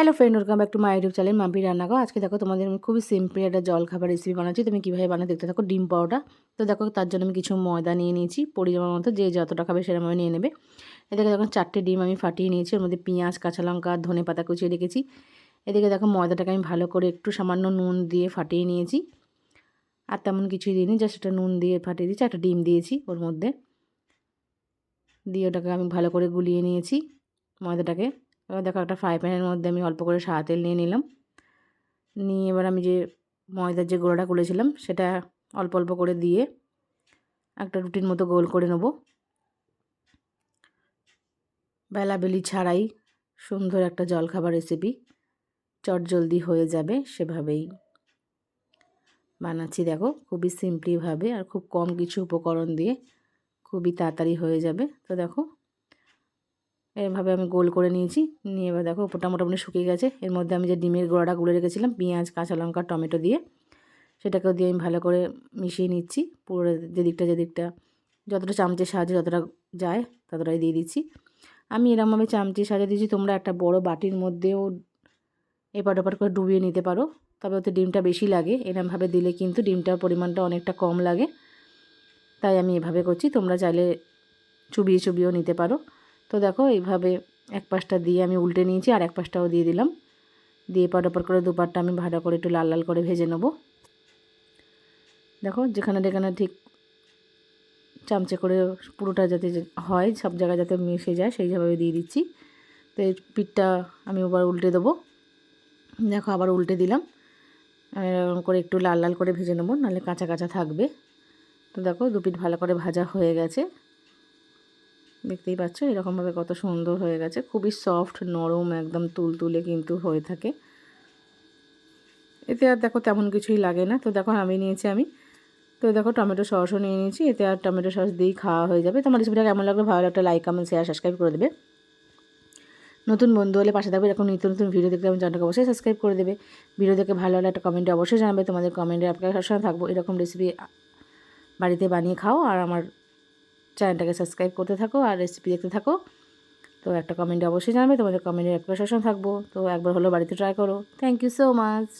Hello friend welcome back to my YouTube channel Mampi Rannaghar আজকে দেখো তোমাদের আমি খুবই সিম্পল একটা জল খাবার রেসিপি বানাচ্ছি। তুমি কীভাবে বানাতে দেখতে থাকো, ডিম পাউডার। তো দেখো, তার জন্য আমি কিছু ময়দা নিয়ে নিয়েছি, পরিমাণ মতো, যে যতটা খাবে সেরকম নিয়ে নেবে। এদিকে দেখো, চারটে ডিম আমি ফাটিয়ে নিয়েছি, ওর মধ্যে পেঁয়াজ, কাঁচা লঙ্কা, ধনে পাতা কুচিয়ে রেখেছি। এদিকে দেখো, ময়দাটাকে আমি ভালো করে একটু সামান্য নুন দিয়ে ফাটিয়ে নিয়েছি। আর তেমন কিছুই দিইনি জাস্ট একটা নুন দিয়ে ফাটিয়ে দিয়েছি, একটা ডিম দিয়েছি ওর মধ্যে। দিয়ে ওটাকে আমি ভালো করে গুলিয়ে নিয়েছি ময়দাটাকে। এবার দেখো একটা ফ্রাই প্যানের মধ্যে আমি অল্প করে সাদা তেল নিয়ে নিলাম। নিয়ে এবার আমি যে ময়দার যে গোড়াটা করেছিলাম, সেটা অল্প অল্প করে দিয়ে একটা রুটির মতো গোল করে নেব। বেলাবেলি ছাড়াই সুন্দর একটা জলখাবার রেসিপি চট জলদি হয়ে যাবে সেভাবেই। বানাচ্ছি দেখো, খুবই সিম্পলিভাবে আর খুব কম কিছু উপকরণ দিয়ে খুবই তাড়াতাড়ি হয়ে যাবে। তো দেখো এভাবে আমি গোল করে নিয়েছি। নিয়ে এবার দেখো ওপরটা মোটামুটি শুকিয়ে গেছে। এর মধ্যে আমি যে ডিমের গোড়াটা গুলে রেখেছিলাম, পেঁয়াজ, কাঁচা লঙ্কা, টমেটো দিয়ে, সেটাকেও দিয়ে আমি ভালো করে মিশিয়ে নিচ্ছি। পুরো যেদিকটা যেদিকটা যতটা চামচের সাহায্যে যতটা যায় ততটাই দিয়ে দিচ্ছি। আমি এরমভাবে চামচের সাহায্যে দিয়েছি, তোমরা একটা বড় বাটির মধ্যেও এপাট ওপাট করে ডুবিয়ে নিতে পারো। তবে ওতে ডিমটা বেশি লাগে, এরমভাবে দিলে কিন্তু ডিমটার পরিমাণটা অনেকটা কম লাগে। তাই আমি এভাবে করছি, তোমরা চাইলে চুবিয়ে চুবিয়েও নিতে পারো। তো দেখো এইভাবে এক পাশটা দিয়ে আমি উল্টে নিয়েছি আর এক পাশটাও দিয়ে দিলাম। দিয়ে পাট ওপর করে দুপারটা আমি ভাড়া করে একটু লাল লাল করে ভেজে নেব। দেখো যেখানে যেখানে ঠিক চামচে করে পুরোটা যাতে হয়, সব জায়গায় যাতে মিশে যায়, সেইভাবে দিয়ে দিচ্ছি। তো এই পিঠটা আমি আবার উল্টে দেবো। দেখো আবার উল্টে দিলাম। এরকম করে একটু লাল লাল করে ভেজে নেব, নাহলে কাঁচা কাঁচা থাকবে। তো দেখো দু পিঠ ভালো করে ভাজা হয়ে গেছে। দেখতেই পাচ্ছ, এরকমভাবে কত সুন্দর হয়ে গেছে। খুবই সফট নরম, একদম তুলতুলে কিন্তু হয়ে থাকে। এতে আর দেখো তেমন কিছুই লাগে না। তো দেখো আমি নিয়েছি আমি। তো দেখো টমেটো সসও নিয়ে নিয়েছি। এতে আর টমেটো সস দিয়েই খাওয়া হয়ে যাবে। তোমার রেসিপিটা কেমন লাগল ভালো একটা লাইক কমেন্ট শেয়ার সাবস্ক্রাইব করে দেবে। নতুন বন্ধু হলে পাশে থাকবে। এরকম নিত্য নতুন ভিডিও দেখলে আমি চ্যানেলটাকে অবশ্যই সাবস্ক্রাইব করে দেবে। ভিডিও দেখে ভালো হলে একটা কমেন্টে অবশ্যই জানাবে। তোমাদের কমেন্টে আপনার সবসময় থাকব। এরকম রেসিপি বাড়িতে বানিয়ে খাও। আর আমার চ্যানেলটাকে সাবস্ক্রাইব করতে থাকো আর রেসিপি দেখতে থাকো। তো একটা কমেন্টে অবশ্যই জানাবে, তোমাদের কমেন্টের অ্যাপ্লিকেশন থাকব। তো একবার হলো বাড়িতে ট্রাই করো। Thank you so much